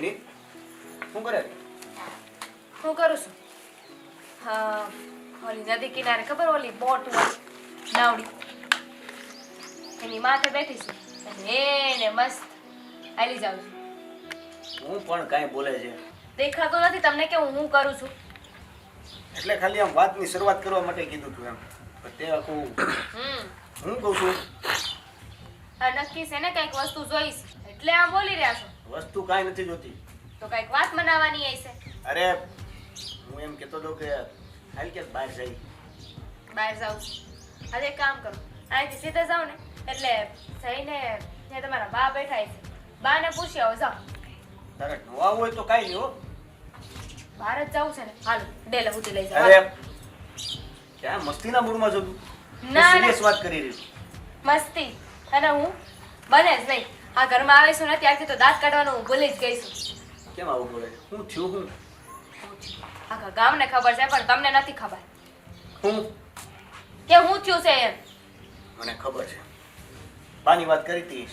Mini શું કરે હું કરું છું. હા ઓલી નદી કિનારે ખબર ઓલી બોટ હોય નાવડી? એની માથે બેઠી છું અને એને મસ્ત હાલી જાઉં છું. હું પણ કાંઈ બોલે છે. દેખાતો નથી તમને કે હું કરું છું? એટલે ખાલી આમ વાતની શરૂઆત કરવા માટે કીધું તું એમ. તે આખું હું કહું છું? આ નક્કી છે ને કંઈક વસ્તુ જોઈશ. એટલે આમ બોલી રહ્યા છો. વસ્તુ કાંઈ નથી જોતી. તો કંઈક વાત મનાવવાની હશે. અરે હું એમ કહેતો હતો કે હાલ કે બહાર જઈ. બહાર જાઉં છું. એક કામ કરો. અહીંથી સીધા જાઓ ને એટલે જઈને જે તમારા બા બેઠા છે બાને પૂછી આવો જાઓ. તારે નવા હોય તો કાંઈ નહીં હો. બહાર જ જવું છે ને? હાલો ડેલે ઉતી લઈ જાઓ. અરે ક્યાં? મસ્તીના મૂડમાં જતું ના, ના. સિરિયસ વાત કરી રહી મસ્તી. અને હું બને જ નહીં. આ ઘરમાં આવીશું ને ત્યારથી તો દાંત કાઢવાનું હું ભૂલી જ ગઈ છું. કેમ આવું બોલે? હું થયું હું? આખા ગામને ખબર છે પણ તમને નથી ખબર. હું? કે હું થયું છે એમ? મને ખબર છે. બાની વાત કરી હતી.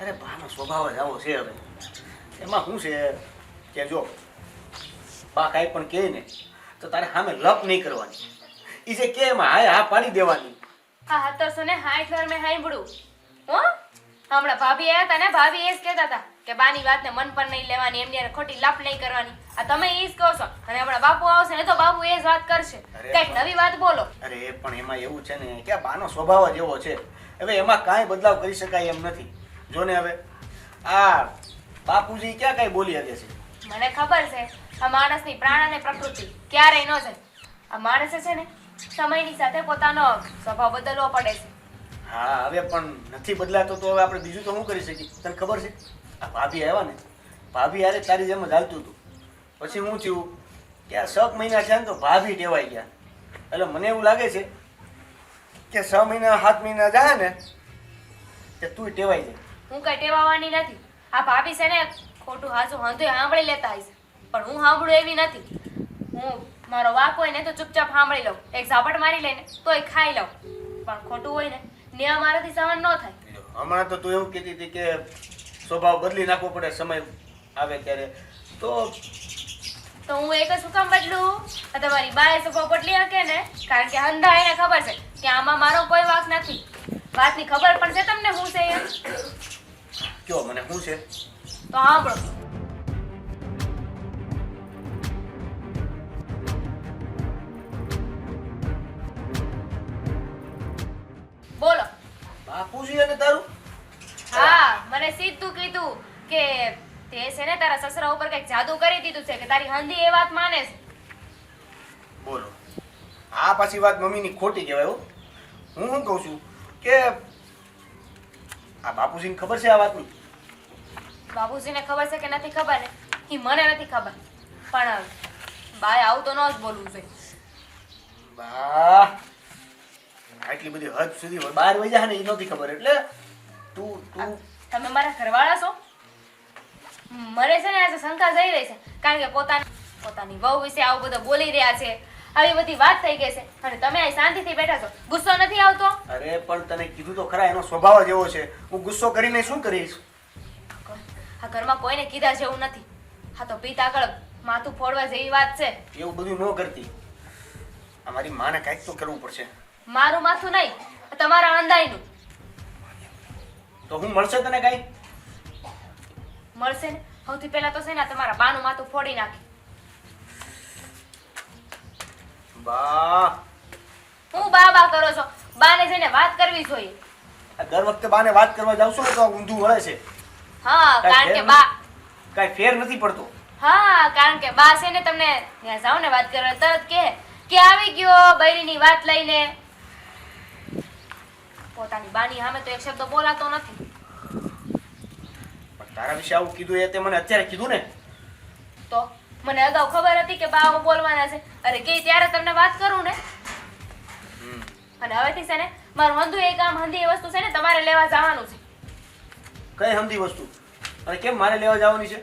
અરે બાનો સ્વભાવ જ આવો છે હવે. એમાં શું છે? કે જો બા કાંઈ પણ કહે ને તો તારે સામે લપ નહીં કરવાની. એ જે કે એમાં હા હા પાડી દેવાની. હા હતરસો ને હાઈટ વાર મેં હાંભળું હો? હમણાં ભાભી આવ્યા હતા ને ભાભી એ જ કહેતા હતા કે બાની વાતને મન પર નહીં લેવાની એમની હારે ખોટી લાપ નહીં કરવાની. આ તમે એ જ કહો છો. અને હમણાં બાપુ આવશે ને તો બાપુ એ જ વાત કરશે. કંઈક નવી વાત બોલો. અરે પણ એમાં એવું છે ને કે બાનો સ્વભાવ જ એવો છે. હવે એમાં કાંઈ બદલાવ કરી શકાય એમ નથી. જો ને હવે આ બાપુજી ક્યાં કાંઈ બોલી શકે છે? મને ખબર છે આ માણસની પ્રાણ અને પ્રકૃતિ ક્યારેય ન જાય. આ માણસે છે ને સમયની સાથે પોતાનો સ્વભાવ બદલવો પડે છે. હા, હવે પણ નથી બદલાતો તો હવે આપણે બીજું તો શું કરી શકીએ? તને ખબર છે? આ ભાભી આવ્યા ને, ભાભી યારે તારી જેમ જ હાલતું હતું. પછી હું થયું? કે આ છ મહિના છે ને તો ભાભી ટેવાઈ ગયા. એટલે મને એવું લાગે છે કે છ મહિના, સાત મહિના જાય ને કે તું ટેવાઈ જાય. હું કઈ ટેવાવાની નથી. આ ભાભી છે ને, ખોટું હાચું હંધુય સાંભળી લેતા હશે. પણ હું સાંભળું એવી નથી. હું, મારો વાક હોય ને તો ચૂપચાપ સાંભળી લઉં. એક ઝાપટ મારી લઈને તોય ખાઈ લઉં. પણ ખોટું હોય ને ન્યા મારાથી સહન ન થાય. હમણાં તો તું એવું કહેતી હતી કે સ્વભાવ બદલી નાખવો પડે સમય આવે ત્યારે. તો તો હું એક જ શું કામ બદલું? આ તમારી બાએ સ્વભાવ બદલી હકે ને? કારણ કે અંધા એને ખબર છે કે આમાં મારો કોઈ વાંક નથી. વાતની ખબર પણ છે તમને હું છે એમ? કયો મને શું છે? તો સાંભળો. બાપુજી અને તારું? હા મને સીધું કીધું કે તે છે ને તારા સસરા ઉપર કંઈક જાદુ કરી દીધું છે કે તારી હંધી એ વાત માને છે. બોલો. આ પાછી વાત મમ્મીની ખોટી કહેવાય હો. હું શું કહું છું કે આ બાપુજીને ખબર છે આ વાતની? બાપુજીને ખબર છે કે નથી ખબર ને? એ મને નથી ખબર. પણ બાય આવું તો ન જ બોલવું જોઈએ. બા આટલી બધી હદ સુધી બહાર વહી જાય ને એ નથી ખબર. એટલે તું તું તમે મારા ઘરવાળા છો? મને છે ને આજે શંકા જઈ રહી છે. કારણ કે પોતાની પોતાની વહુ વિશે આવું બધું બોલી રહ્યા છે. આવી બધી વાત થઈ ગઈ છે. અને તમે અહીં શાંતિથી બેઠા છો. ગુસ્સો નથી આવતો? અરે પણ તને કીધું તો ખરા એનો સ્વભાવ જ એવો છે. હું ગુસ્સો કરીને શું કરીશ? આ ઘરમાં કોઈને કીધા જેવું નથી. હા તો પિતા આગળ માથું ફોડવા જેવી વાત છે. એવું બધું ન કરતી. અમારી માને કાંઈક તો કરવું પડશે. મારું માથું નહીં તમારા અંદાયનું. તો હું મળશે તને કઈ? મળશે ને? સૌથી પહેલા તો છે ને તમારા બાનું માથું ફોડી નાખી. બા. હું બા બા કરો છો? બાને જઈને વાત કરવી જોઈએ. દર વખતે બાને વાત કરવા જાવ છો તો ઊંધું વળે છે. હા કારણ કે બા કઈ ફેર નથી પડતો. હા કારણ કે બા છે ને તમને ત્યાં જાવ ને વાત કરવા તરત કે કે આવી ગયો બૈરીની વાત લઈને. પોતાની બાની સામે તો એક શબ્દ બોલાતો નથી. પણ તારા વિશે આવું કીધું એ તે મને અત્યારે કીધું ને. તો મને અગાઉ ખબર હતી કે બા બોલવાના છે. અરે કે ત્યારે તમને વાત કરું ને? હમ. અને હવેથી છે ને મારું હંધુ એ કામ હંધી એ વસ્તુ છે ને તમારે લેવા જવાનું છે. કઈ હંધી વસ્તુ? અને કેમ મારે લેવા જવાની છે?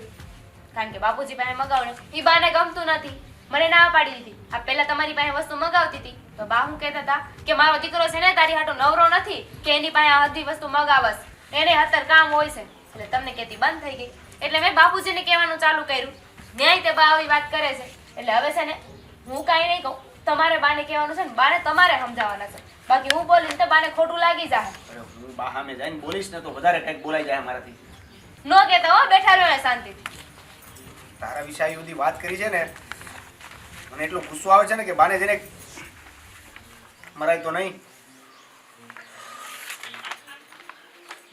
કારણ કે બાપુજી પાસે મગાવને એ બાને ગમતું નથી. મને ના પાડી દીધી આ પહેલા તમારી પાસે વસ્તુ મગાવતી હતી. તો બા હું કહેતા હતા કે મારો દીકરો છે ને તારી હાટો નવરો નથી કે એની પાસે આ બધી વસ્તુ મગાવસ એને હતર કામ હોય છે. એટલે તમને કહેતી બંધ થઈ ગઈ. એટલે મેં બાપુજીને કહેવાનું ચાલુ કર્યું. ન્યાય તે બા આવી વાત કરે છે. એટલે હવે છે ને હું કાંઈ નહીં કહું. તમારે બાને કહેવાનું છે ને બાને તમારે સમજાવવાના છે. બાકી હું બોલીશ તો બાને ખોટું લાગી જાય અરે હું બા સામે જઈને બોલીશ ને તો વધારે કંઈક બોલાઈ જાય મારાથી. નો કહેતા હો બેઠા રહ્યો ને શાંતિથી. તારા વિશે આવી બધી વાત કરી છે ને મને એટલો ગુસ્સો આવે છે ને કે બાને જઈને મરાય તો નહીં.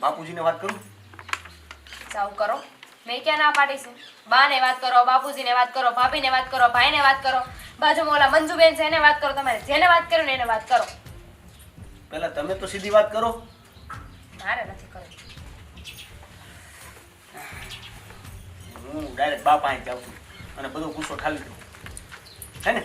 બાપુજીને વાત કરું? જાવ કરો. મેં ક્યાં ના પાડી છે? બાને વાત કરો બાપુજીને વાત કરો ભાભીને વાત કરો ભાઈને વાત કરો. બાજુમાં ઓલા મંજુબેન છે એને વાત કરો. તમારે જેને વાત કરો ને એને વાત કરો. પહેલા તમે તો સીધી વાત કરો. મારે નથી કરો હું ડાયરેક્ટ બાપ પાસે જાઉં છું અને બધો ગુસ્સો ઠાલી દઉં હે ને?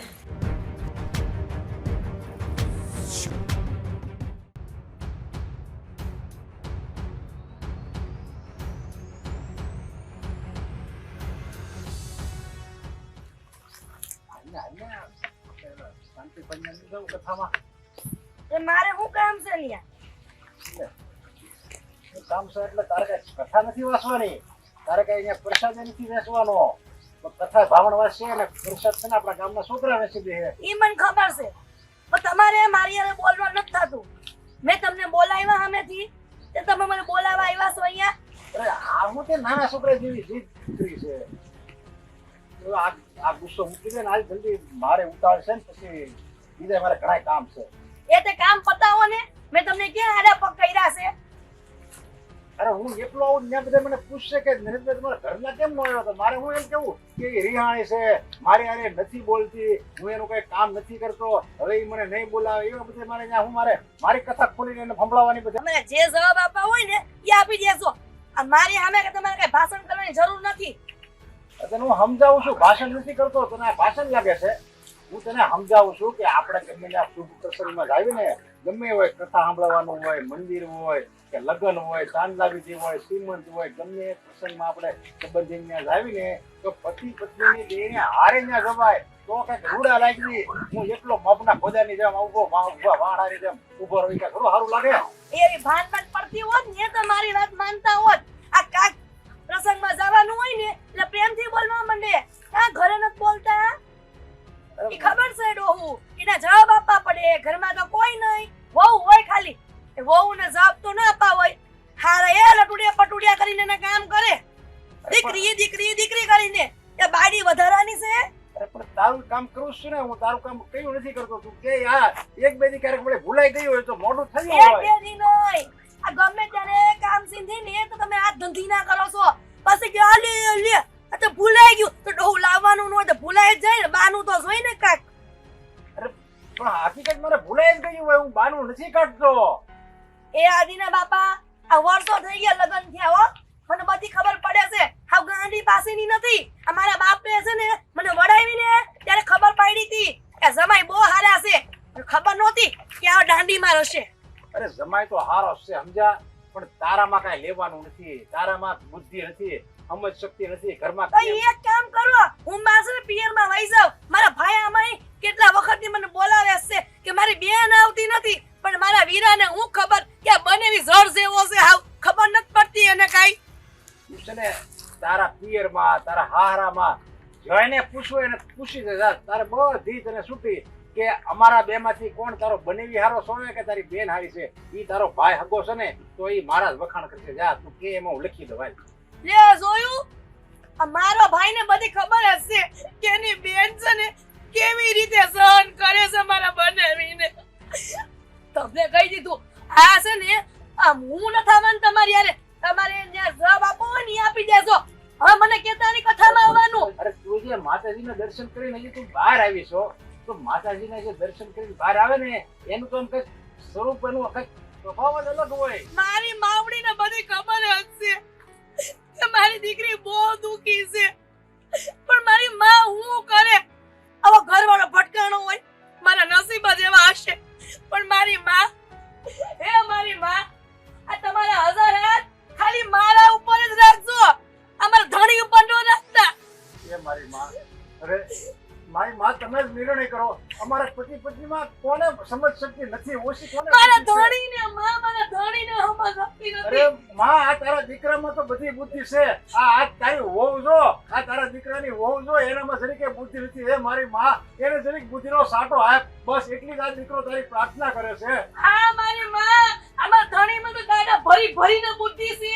કામ છે એટલે તારે કઈ કથા નથી વાંચવાની. તારે કઈ અહીંયા પ્રસાદ નથી વેચવાનો. કથા ભાવણ વાંચશે અને પ્રસાદ છે ને આપણા ગામના છોકરા વેચી દે એ મને ખબર છે. પણ તમારે મારી હારે બોલવા નથી થતું. મેં તમને બોલાવ્યા સામેથી. તે તમે મને બોલાવા આવ્યા છો અહીંયા. અરે આ હું તે નાના છોકરા જેવી જીદ કરી છે. આ ગુસ્સો મૂકી દે ને આજ જલ્દી મારે છે ને પછી બીજા મારે ઘણા કામ છે. એ તે કામ પતાવો ને. મેં તમને ક્યાં આડા પગ કર્યા છે? અરે હું એકલો આવું ત્યાં બધા મને પૂછશે કે નરેન્દ્ર તમારા ઘરના કેમ નો આવ્યો? તો મારે હું એમ કેવું કે એ રિહાણી છે મારી હારે નથી બોલતી હું એનું કઈ કામ નથી કરતો હવે એ મને નહીં બોલાવે એવા બધા મારે ત્યાં હું મારે મારી કથા ખોલીને એને સંભળાવવાની બધા. તમે જે જવાબ આપવા હોય ને એ આપી આ મારી સામે કે તમારે કઈ ભાષણ કરવાની જરૂર નથી. તને હું સમજાવું છું ભાષણ નથી કરતો તને ભાષણ લાગે છે. હું તને સમજાવું છું કે આપણે ગમે ત્યાં શુભ પ્રસંગમાં આવીને ગમે હોય કથા સાંભળવાનું હોય મંદિર હોય કે લગ્ન હોય વિધિ હોય, શ્રીમંત હોય, ગમે એ પ્રસંગમાં આપણે સંબંધી જાવીને તો પતિ પત્નીની બેને હારે ત્યાં જવાય તો કંઈક રૂડા લાગી હું એટલો મપના ખોદાની જેમ ઊભો ઊભા વાળાની જેમ ઊભો રહી કે થોડું સારું લાગે. એવી ભાન ભાન પડતી હોત ને તો મારી વાત માનતા હોત. આ કાક પ્રસંગમાં જવાનું હોય ને, એટલે પ્રેમથી બોલવા માંડે. આ ઘરે નથી બોલતા? એ ખબર છે ડોહુ? એના જવાબ આપવા પડે. ઘરમાં તો કોઈ નહીં. વહુ હોય ખાલી. એ વહુને જવાબ તો ના આપવા હોય હારા એ લટુડિયા પટુડિયા કરીને એને કામ કરે. દીકરી દીકરી દીકરી કરીને. એ બાડી વધારાની છે. પણ તારું કામ કરું છું ને હું તારું કામ કયું નથી કરતો તું. કે યાર એક બે દી ક્યારેક મને ભૂલાઈ ગયું હોય તો મોડું એક હોય. બે દી આ ગમે ત્યારે કામ સિંધી ને તો તમે આ ધંધી ના કરો છો. પછી કે લે લે આ તો ભૂલાઈ ગયું. તો ડોહુ લાવવાનું ન હોય તો ભૂલાઈ જ જાય ને બાનું તો જોઈ ને કાક પણ હકીકત મને ભૂલાઈ જ ગયું હોય હું બાનું નથી કાઢતો. એ આદિના બાપા આ વર્ષો થઈ ગયા લગ્ન થયા હો. મને બધી ખબર પડે છે. હાવ ગાંડી પાસેની નથી. આ મારા બાપે છે ને મને વડાવીને ત્યારે ખબર પડી હતી કે જમાઈ બહુ હારા છે. ખબર નહોતી કે આ દાંડીમાં રહેશે. અરે જમાઈ તો હારો છે સમજા પણ તારામાં કાંઈ લેવાનું નથી. તારામાં બુદ્ધિ નથી સમજ શક્તિ નથી ઘરમાં એક કામ કરો હું માસે પિયરમાં વહી જાઉં. મારા ભાઈ અમાઈ કેટલા વખતથી મને બોલાવે છે કે મારી બેન આવતી નથી. પણ મારા વીરાને હું ખબર કે બનેવી જળ જેવો છે હાવ ખબર નથી પડતી એને કાઈ તું છે ને તારા પિયરમાં તારા હારામાં જોઈને પૂછવું એને પૂછી દે જા. તારે બધી તને છૂટી કે અમારા બે માંથી કોણ તારો બનેવી હારો સોને કે તારી બેન હારી છે ઈ તારો ભાઈ હગો છે ને તો ઈ મારા જ વખાણ કરશે જા તું કે એમાં હું લખી દઉં. લે જોયું આ ભાઈ ભાઈને બધી ખબર હશે કે એની બેન છે ને કેવી રીતે સહન કરે છે મારા બનેવીને તમને કહી દીધું આ છે ને આ હું ન થવાનું તમારી યારે તમારે જ્યાં જવાબ આપો હોય ને આપી દેજો. હવે મને કેતાની કથામાં આવવાનું. અરે તું જે માતાજીના દર્શન કરીને હજી તું બહાર આવી છો તો માતાજીના જે દર્શન કરીને બહાર આવે ને એનું તો એમ કંઈક સ્વરૂપ એનું કંઈક તફાવત અલગ હોય. મારી માવડીને બધી ખબર હશે. કે મારી દીકરી બહુ દુખી છે. પણ મારી માં હું કરે? આવો ઘરવાળો ભટકાણો હોય મારા નસીબ જ એવા હશે. પણ મારી માં હે મારી માં, આ તમારા હજાર હાથ ખાલી મારા ઉપર જ રાખજો. અમારા ધણી ઉપર ન રાખતા. એ મારી માં. અરે મારી માં તમે જ નિર્ણય કરો. અમારા પતિ પત્નીમાં કોને સમજ શક્તિ નથી? ઓછી કોને મારા બુદ્ધિ છે? ધણીને માં મારા ધણીને હમણાં શક્તિ અરે માં આ તારા દીકરામાં તો બધી બુદ્ધિ છે. આ આ તારી વહુ જો આ તારા દીકરાની વહુ જો એનામાં જરીકે બુદ્ધિ નથી. હે મારી માં એને જરીક બુદ્ધિનો સાટો આપ બસ એટલી જ આ દીકરો તારી પ્રાર્થના કરે છે. હા મારી માં આમાં ધણીમાં તો ગાડા ભરી ભરીને બુદ્ધિ છે.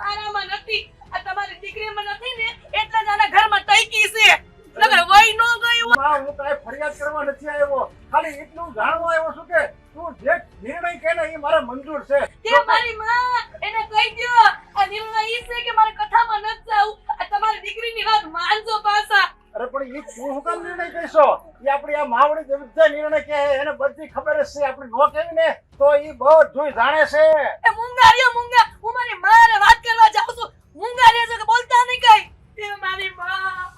મારામાં નથી. આ તમારી દીકરીમાં નથી ને એટલે જ આના ઘરમાં તૈકી છે. નો ગયું હું કાંઈ ફરિયાદ કરવા નથી આવ્યો. ખાલી એટલું જાણવા આવ્યો છું કે તું જે નિર્ણય કે ને એ મારે મંજૂર છે. કે મારી માં એને કહી દો આ નિર્ણય ઈ છે કે મારે કથામાં નથી જાવું આ તમારી દીકરીની વાત માનજો પાછા. અરે પણ એ તું કામ નિર્ણય કહીશો એ આપણી આ માવડી બધા નિર્ણય કે એને બધી ખબર છે. આપણે નો કહેવી ને તો એ બધું જાણે છે. એ મૂંગા રહ્યો મૂંગા. હું મારી મારે વાત કરવા જાઉં છું. મુંગા રહ્યો છો કે બોલતા નહીં કઈ? એ મારી માં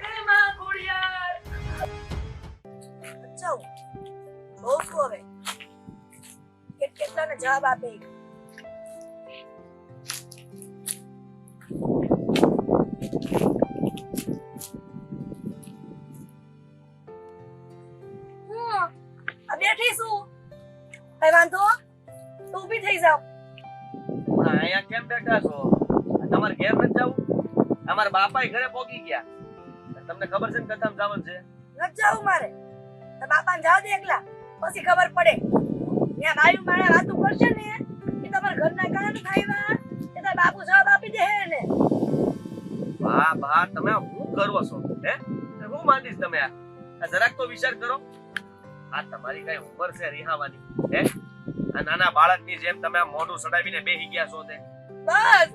એ માં જાઉં બહુ શું હવે કેટ કેટલાને જવાબ આપે. બાપાએ ઘરે પોગી ગયા. તમને ખબર છે ને કથામ જવાનું છે? જાવું મારે. તો બાપાને જાવ દે એકલા. પછી ખબર પડે. ત્યાં ભાઈ મારા વાતું કરશે ને કે તમારા ઘરના કાન ખાઈવા કે તારા બાપુ જવાબ આપી દે ને વાહ વાહ તમે હું કરો છો? હે? હું માંડીશ તમે આ. જરાક તો વિચાર કરો. આ તમારી કઈ ઉંમર છે રિહાવાની. હે? આ નાના બાળકની જેમ તમે મોઢું સડાવીને બેહી ગયા છો તે. બસ.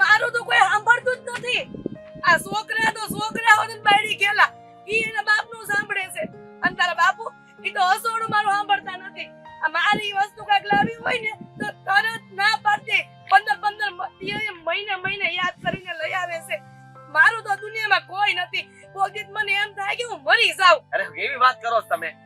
મારું તો કોઈ સાંભળતું જ નથી. આ છોકરા તો છોકરા હોત બાયડી ગયેલા. ઈ એના બાપનું સાંભળે છે. અને તારા બાપુ, ઈ તો હસોડું મારું સાંભળતા નથી. આ મારી વસ્તુ કાંઈક લાવી હોય ને, તો તરત ના પાડતી. પંદર પંદર મહિને મહિને યાદ કરીને લઈ આવે છે. મારું તો દુનિયામાં કોઈ નથી. કોઈ મને એમ થાય કે હું મરી જાઉં. અરે, એવી વાત કરો તમે.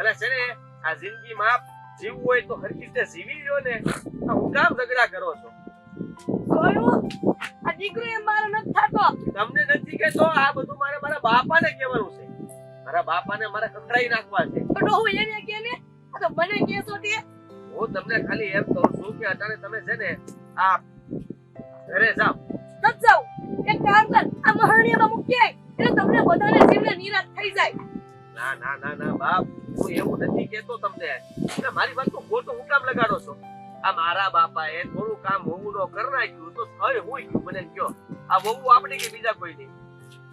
એટલે છે ને આ જિંદગીમાં જીવવું હોય તો હરખી રીતે જીવી લ્યો ને. આ હું કામ ઝઘડા કરો છો? આ દીકરો એ મારો નથી થતો. તમને નથી કેતો આ બધું મારે મારા બાપાને કહેવાનું છે. મારા બાપાને મારે કંકરાઈ નાખવા છે. તો હું એને કે ને તો મને કેસો તે. હું તમને ખાલી એમ કહું છું કે અટાણે તમે છે ને આ ઘરે જાઓ. નથી જાઓ એક કામ કર આ મહાણીયામાં મૂકી આય. એટલે તમને બધાને જીવને નિરાશ થઈ જાય. ના ના ના ના બાપ. હું એવું નથી કહેતો તમને. એટલે મારી વાત તો ખોટું હું કામ લગાડો છો? આ મારા બાપાએ થોડું કામ હોવું નો કરી નાખ્યું તો થઈ હું ગયું મને કયો આ વહુ આપણી કે બીજા કોઈ નહીં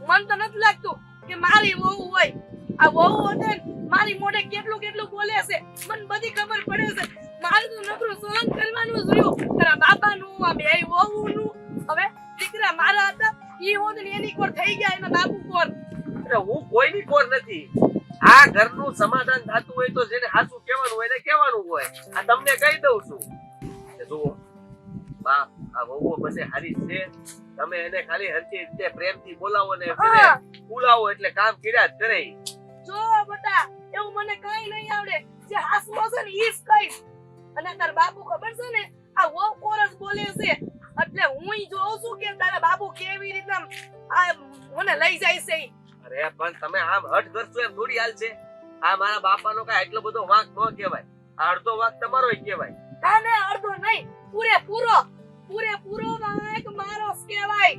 મન તો નથી લાગતું કે મારી વહુ હોય. આ વહુ હોતે મારી મોઢે કેટલું કેટલું બોલે છે? મને બધી ખબર પડે છે. મારે તો નકરું સહન કરવાનું જ રહ્યું. તારા બાપાનું આ બે વહુનું હવે દીકરા મારા હતા ઈ હોત ને એની કોર થઈ ગયા એના બાપુ કોર. એટલે હું કોઈની કોર નથી. આ ઘરનું સમાધાન થતું હોય તો જેને સાચું કહેવાનું હોય એને કહેવાનું હોય. આ તમને કહી દઉં છું. જુઓ બાપ આ વહુઓ બધે હારી છે. તમે એને ખાલી હરતી રીતે પ્રેમથી બોલાવો ને છે બોલાવો એટલે કામ કર્યા જ કરે. જો બટા એવું મને કઈ નહીં આવડે. જે હાસુ હશે ને ઈસ કઈ. અને તાર બાપુ ખબર છે ને આ વહુ કોરસ બોલે છે? એટલે હું જોઉં છું કે તારા બાપુ કેવી રીતના આ મને લઈ જાય છે. અરે પણ તમે આમ હટ કરશો એમ થોડી હાલ છે. આ મારા બાપાનો કાંઈ એટલો બધો વાંક ન કહેવાય. અડધો વાંક તમારો કહેવાય. કાને અડધો નહીં પૂરેપૂરો પૂરેપૂરો વાંક મારો કહેવાય.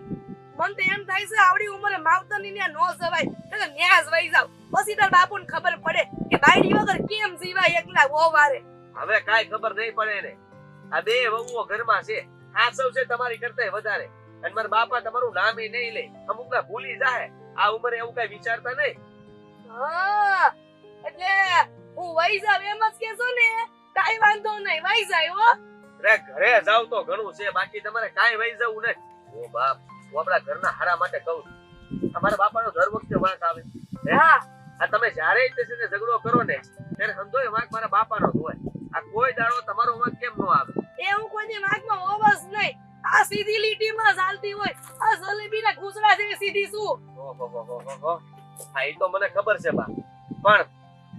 મન તો એમ થાય છે આવડી ઉંમરે માવતરની ન્યા નો જવાય. તો ન્યાસ વઈ જાવ. પછી તાર બાપુને ખબર પડે કે બાયડી વગર કેમ જીવાય એકલા ઓવારે વારે હવે કાઈ ખબર નહીં પડે એને. આ બે વહુઓ ઘરમાં છે. આ સૌ છે તમારી કરતા વધારે. અને મારા બાપા તમારું નામ નહીં લે. અમુક ના ભૂલી જાય આ ઉંમરે એવું કઈ વિચારતા નહીં? હા એટલે હું વઈ જાવ એમ જ કેશો ને. કાઈ વાંધો નહીં વઈ જાય હો. રે ઘરે જાવ તો ઘણું છે બાકી તમારે કાઈ વહી જવું નહીં. ઓ બાપ હું આપણા ઘરના હારા માટે કહું તમારા બાપાનો દર વખતે વાંક આવે. હા? આ તમે જ્યારે તે છે ને ઝઘડો કરો ને ત્યારે સમજો એ વાંક મારા બાપાનો જ હોય. આ કોઈ દાડો તમારો વાંક કેમ નો આવે? એ હું કોઈની વાંકમાં હોવસ નહીં. આ સીધી લીટીમાં ચાલતી હોય. આ જલેબીના ઘૂસડા જેવી સીધી શું. હા એ તો મને ખબર છે બા. પણ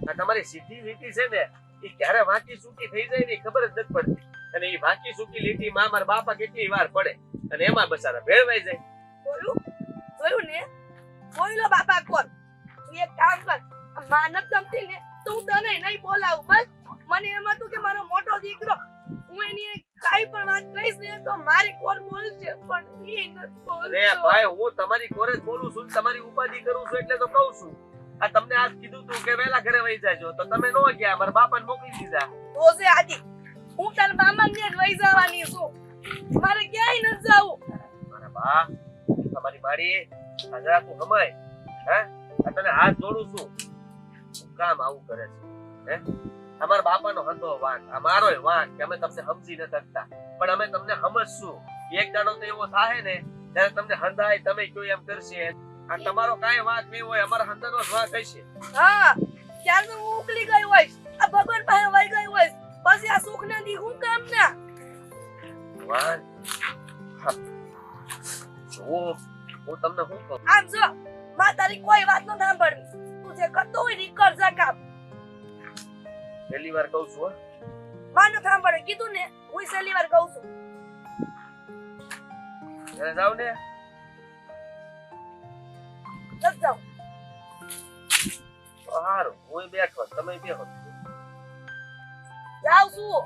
આ તમારી સીધી લીટી છે ને એ ક્યારે વાંકી સૂકી થઈ જાય ને ખબર જ નથી પડતી. અને એ વાંકી સૂકી લીટીમાં મારા બાપા કેટલી વાર પડે. અને એમાં બસારા ભેળવાઈ જાય. જોયું જોયું ને? જોઈ લો બાપા કોણ? તું એક કામ કર. માનતમાં ગમતી ને તું તને નહીં બોલાવું બસ. મને એમ હતું કે મારો મોટો દીકરો હું એની કાંઈ પણ વાત કહીશ ને તો મારી કોર બોલશે પણ એ નથી અરે બોલતો ભાઈ હું તમારી કોરે જ બોલું છું તમારી ઉપાધિ કરું છું એટલે તો કહું છું. આ તમને આજ કીધું તું કે વેલા ઘરે વહી જાજો તો તમે નો ગયા મારા બાપાને મોકલી દીધા. તો છે આજી હું તાર મામાને જ વહી જવાની છું. મારે ક્યાંય ન જાવું. મારા બા તમારી માડી હજરા જરા તું સમય હે તને હાથ જોડું છું. કામ આવું કરે છે હે? અમારા બાપાનો હતો વાંક અમારોય વાંક કે અમે તમને સમજી ન શકતા. પણ અમે તમને સમજશું. એક દાડો તો એવો થાય ને ત્યારે તમને હંધાય તમે કયો એમ કરશે. આ તમારો કાંઈ વાંક નહીં હોય અમારા હંધાનો જ વાંક હશે. હા ત્યાર તો હું ઉકલી ગઈ હોઈશ? આ ભગવાન પાસે વહી ગઈ હોઈશ. પછી આ સુખ નથી હું કામ ના? વાન જો હું તમને શું કહું? આમ જો માં તારી કોઈ વાત ન સાંભળવી તું જે કરતો હોય ને ઈ કર જા કામ પહેલી વાર કહું છું. માં ન સાંભળે કીધું ને હું છેલ્લી વાર કહું છું. ઘરે જાવ ને. જત જાવ સારું હું બેઠો તમે બેહો જાવ છું.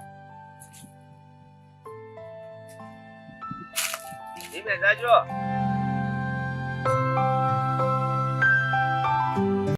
ધીમે જાજો.